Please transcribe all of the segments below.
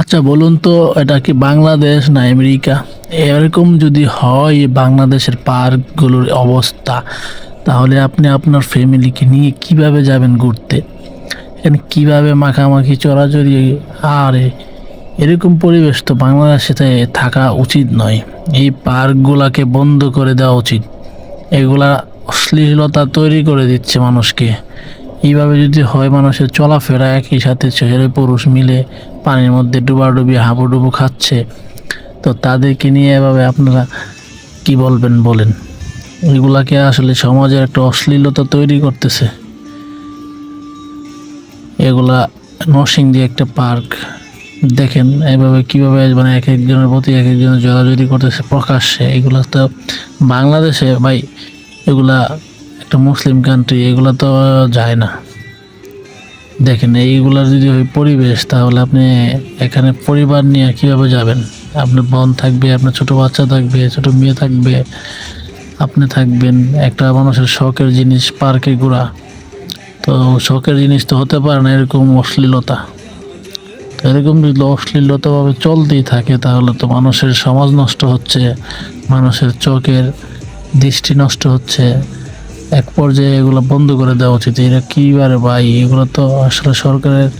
আচ্ছা বলুন তো, এটা কি বাংলাদেশ না আমেরিকা? এরকম যদি হয় বাংলাদেশের পার্কগুলোর অবস্থা, তাহলে আপনি আপনার ফ্যামিলিকে নিয়ে কীভাবে যাবেন ঘুরতে? এখানে কীভাবে মাখামাখি চড়াচড়ি আরে, এরকম পরিবেশ তো বাংলাদেশে থাকা উচিত নয়। এই পার্কগুলাকে বন্ধ করে দেওয়া উচিত। এগুলা অশ্লীলতা তৈরি করে দিচ্ছে মানুষকে। এইভাবে যদি হয় মানুষের চলাফেরা একই সাথে ছেলে পুরুষ মিলে পানির মধ্যে ডুবাডুবি, হাবুডুবু খাচ্ছে, তো তাদেরকে নিয়ে এভাবে আপনারা কি বলবেন বলেন? এগুলাকে আসলে সমাজের একটা অশ্লীলতা তৈরি করতেছে। এগুলা নরসিংদী একটা পার্ক। দেখেন এভাবে কীভাবে মানে এক একজনের প্রতি এক একজনের জড়াজড়ি করতেছে প্রকাশ্যে। এগুলো তো বাংলাদেশে ভাই, এগুলা একটা মুসলিম কান্ট্রি এগুলো তো যায় না। দেখেন এইগুলার যদি ওই পরিবেশ, তাহলে আপনি এখানে পরিবার নিয়ে কীভাবে যাবেন? আপনার বোন থাকবে, আপনার ছোট বাচ্চা থাকবে, ছোট মেয়ে থাকবে, আপনি থাকবেন। একটা মানুষের শখের জিনিস, পার্কে ঘোরা। তো শখের জিনিস তো হতে পারে না, এরকম অশ্লীলতা। তো এরকম যদি অশ্লীলতাভাবে চলতেই থাকে, তাহলে তো মানুষের সমাজ নষ্ট হচ্ছে, মানুষের চোখের দৃষ্টি নষ্ট হচ্ছে। এক পর্যায়ে এগুলো বন্ধ করে দেওয়া উচিত। এরা কিবারে ভাই? এগুলো তো আসলে সরকারের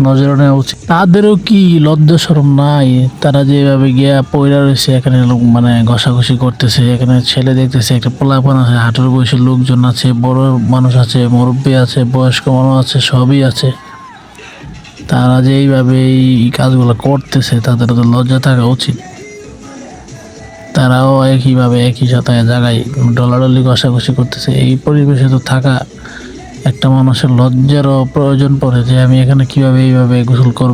নজরে নেওয়া উচিত। তাদেরও কি লজ্জা সরম নাই? তারা যেভাবে গিয়া পয়রা রয়েছে, এখানে মানে ঘষাঘষি করতেছে, এখানে ছেলে দেখতেছে, একটা পোলাপান আছে, হাঁটুর বয়সী লোকজন আছে, বড় মানুষ আছে, মুরব্বী আছে, বয়স্ক মানুষ আছে, সবই আছে। তারা যে এইভাবে এই কাজগুলো করতেছে, তাদের তো লজ্জা থাকা উচিত। তারাও একইভাবে একই সাথে জায়গায় ডলাডলি কষাকষি করতেছে। এই পরিবেশে তো থাকা একটা মানুষের লজ্জারও প্রয়োজন পড়ে যে আমি এখানে কীভাবে এইভাবে গোসল করব।